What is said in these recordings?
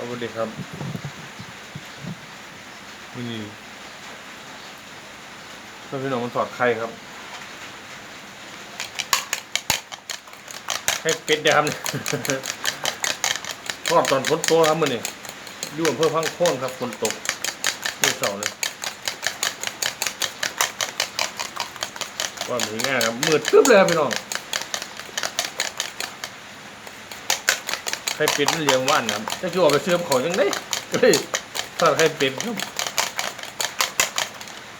สวัสดีครับนี่เพื่อนพี่น้องมันถอดไข่ครับไข่เป็ดเดียวครับทอดตอนฝนตกครับมันนี่ยู่อำเภอพังโค่นครับฝนตกที่เสาเลยว่ามันง่ายครับมืดตึ๊บเลยครับพี่น้อง ไข่เป็ดมันเลี้ยงว่านครับจะคือออกไปเชื่อมของยังไงก็เลยทอดไข่เป็ดครับ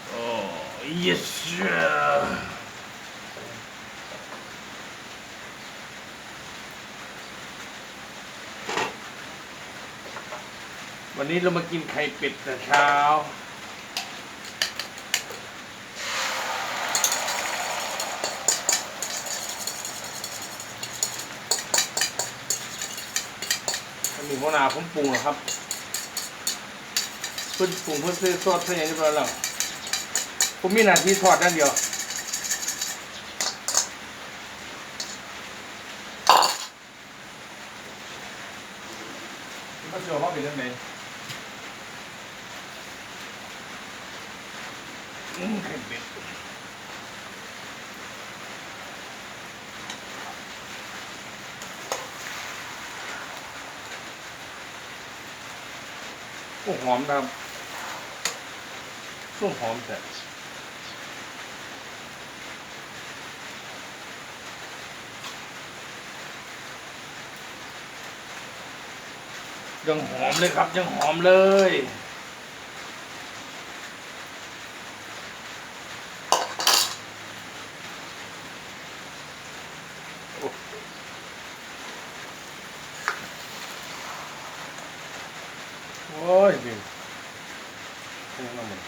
โอ้ yes sir วันนี้เรามากินไข่เป็ดแต่เช้า อันนี้หัวหน้าผมปรุงแล้วครับเพิ่นปรุงเพิ่นซื้อซอสเพิ่นอย่างนี้ไปแล้วผมมีหน้าที่ทอดนั่นเดียวก็เชื่อว่าเป็นเรื่องไหนอืมไข่เป็ด โอ้หอมครับช่วงหอมแต่ยังหอมเลยครับ ยังหอมเลย ยบินนี่น้ำมัน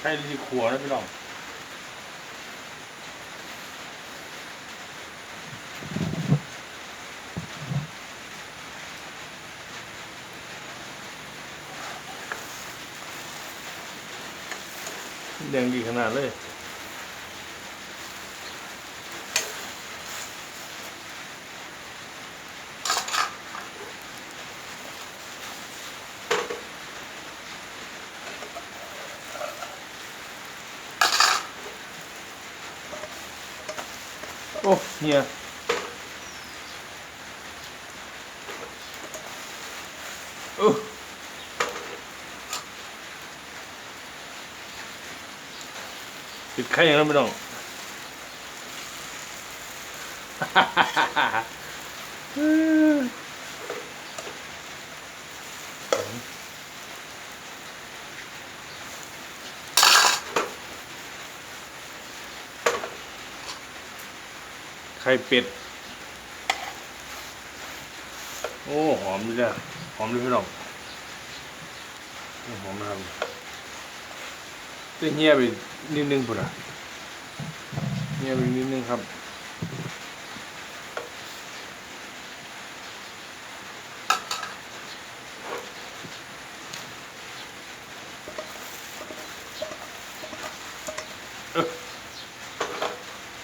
ใช่รีขัวนะพี่น้องแดงดีขนาดเลย โอ้เฮียโอ้ติดไข่ยังไงไม่ต้อง ไข่เป็ด โอ้ หอมเลยจ้ะหอมเลยพี่น้องหอมนะครับจะเงียบไปนิดนึงปุ่นอะเงียบไปนิดนึงครับ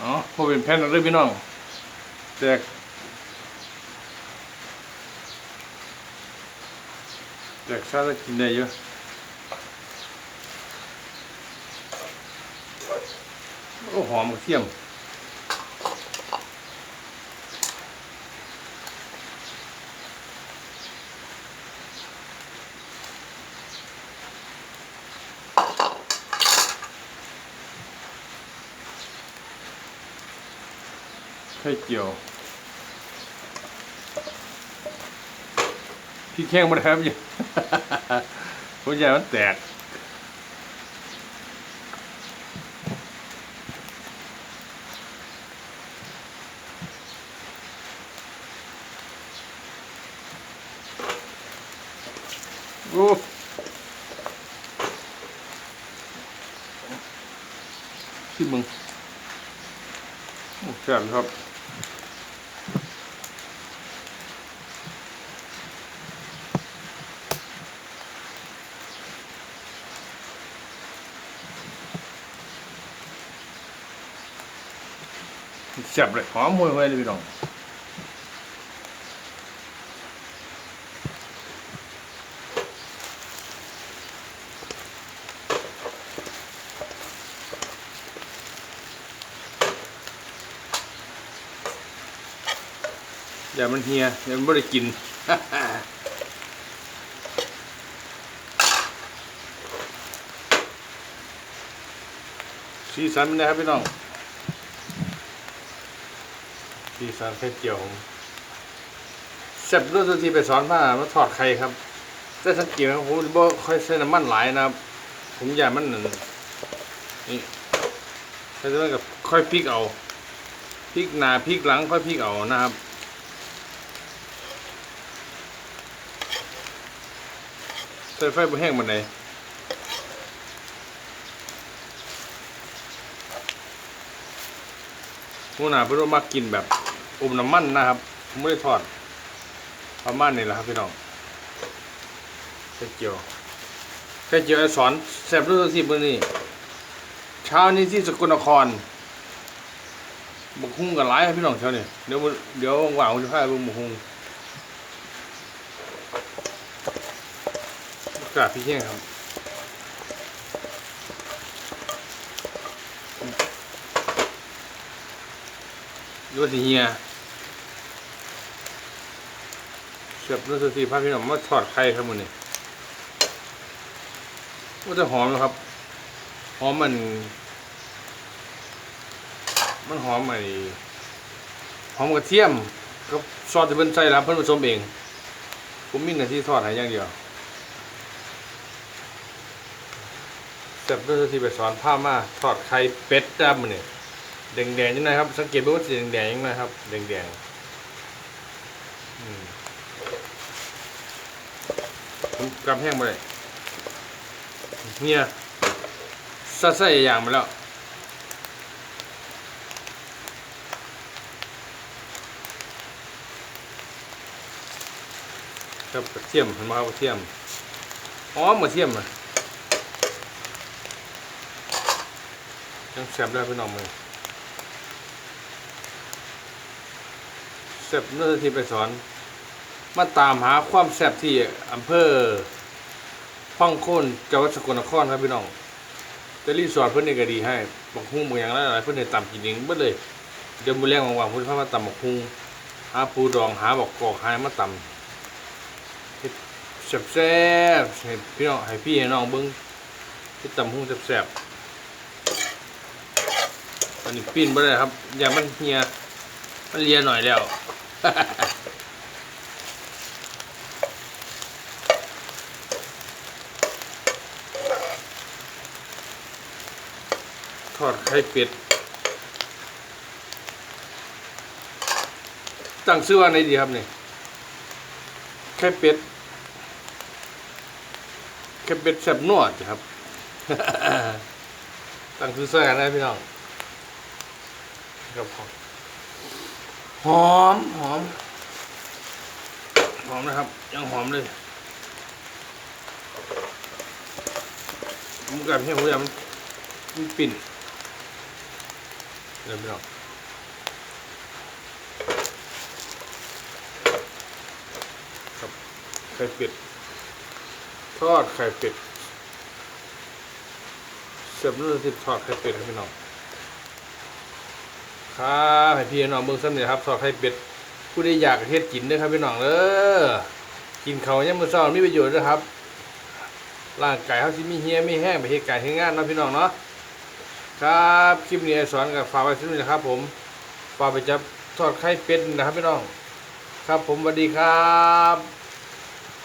อ๋อพวกเป็นแผ่นอะไรพี่น้อง แจกแจกซาลากินได้เยอะโอ้หอมกระเทียม ไข่เจียวพี่แข้งมาครับอยู่ผมใหญ่มันแตกโอ้ที่มึงแซ่บครับ แซ่บเลยหอมห่วยๆเลยพี่น้องอย่ามันเฮียอย่ามันไม่ได้กินสีสันมันนะครับพี่น้อง สีสันไข่เจียวผมเสร็จรู้ตัวทีไปสอนผ้ามาถอดไข่ครับแต่สังเกตครับผมบ่ค่อยใส่น้ำมันหลายนะครับผมอยากมันนั่นนี่ใส่ตัวกับค่อยพลิกเอาพลิกหน้าพลิกหลังค่อยพลิกเอานะครับใส่ไฟบ่แห้งมันไหนหัวหนาเพื่อนว่ามากินแบบ อมน้ำมันนะครับไม่ได้ทอดประมาณนี้แหละครับพี่น้องไข่เจียวไข่เจียวไอสอนแซ่บรู้ตัวที่มื้อนี้เช้านี้ที่สกลนครบุกฮุ้งกันหลายครับพี่น้องเช้านี้เดี๋ยวเดี๋ยวว่างๆจะพาไปบุกฮุ้งอากาศพี่เที่ยงครับ ดูสิเฮียเสียบรู้สึกสีพาพี่น้องมาทอดไข่ครับมันนี่ว่าจะหอมนะครับ หอมมัน มันหอมไอหอมกระเทียมกับซอสที่เพิ่นใส่แล้วเพิ่นผสมเอง ผมมีหน้าที่ทอดให้อย่างเดียวเสียบรู้สึกสีไปสอนผ้ามาทอดไข่เป็ดจ้ามันนี่ แดงๆยังไงครับ สังเกตดูว่าสีแดงๆยังไงครับแดงๆอืมผมกำแห้งไปเลยเนี่ยซัดใส่อย่างมาแล้วครับกระเทียมเห็นไหมครับกระเทียมอ๋อกระเทียมอะยังแซ่บได้พี่น้องมือแซ่บเนื้อที่ไปสอน มาตามหาความแซ่บที่อำเภอพังโคนจังหวัดสกลนครครับพี่น้องแต่รีสอร์ทเพื่อนนี่ก็ดีให้บักฮุ้งบางอย่างหลายๆเพื่อนเนี่ยตำกินเองเบิดเลยเดี๋ยวมือแรงว่างๆเพื่อนพามาตำบักฮุ้งหาปูดองหาบักกอกหายมาตำเฮ็ดแซ่บๆให้พี่น้องให้พี่ให้น้องเบิ่งเฮ็ดตำฮุ้งแซ่บอันนี้ปิ้นบ่ได้ครับ อย่ามันเหียมันเลียหน่อยแล้ว ทอดไข่เป็ด ตั้งชื่อว่าไหนดีครับเนี่ยไข่เป็ดไข่เป็ดแซ่บนวดครับ ตั้งชื่อแซะกันนะพี่น้องครับผม หอมหอม หอมนะครับ ยังหอมเลยผมกับเพี่ผมยังมันปิ่นเดี๋ยวพี่น้องครับไข่เป็ดทอดไข่เป็ดเสียบนู่นสิทอดไข่เป็ดครับพี่น้อง ครับให้พี่น้องเบิ่งซ้ำเนี่ยครับซอสไข่เป็ดผู้ใดอยากเฮ็ดกินเด้อครับพี่น้องเด้อกินเขาวยังมื้อเช้ามีประโยชน์เด้อครับร่างกายเฮาสิมีเหียมีแห้งไปเฮ็ดการเฮ็ดงานเนาะพี่น้องเนาะครับคลิปนี้ไอ้สอนกับฝากไว้ที่นี่นะครับ ผมฝากไปจับทอดไข่เป็ดนะครับพี่น้อง ครับผมสวัสดีครับ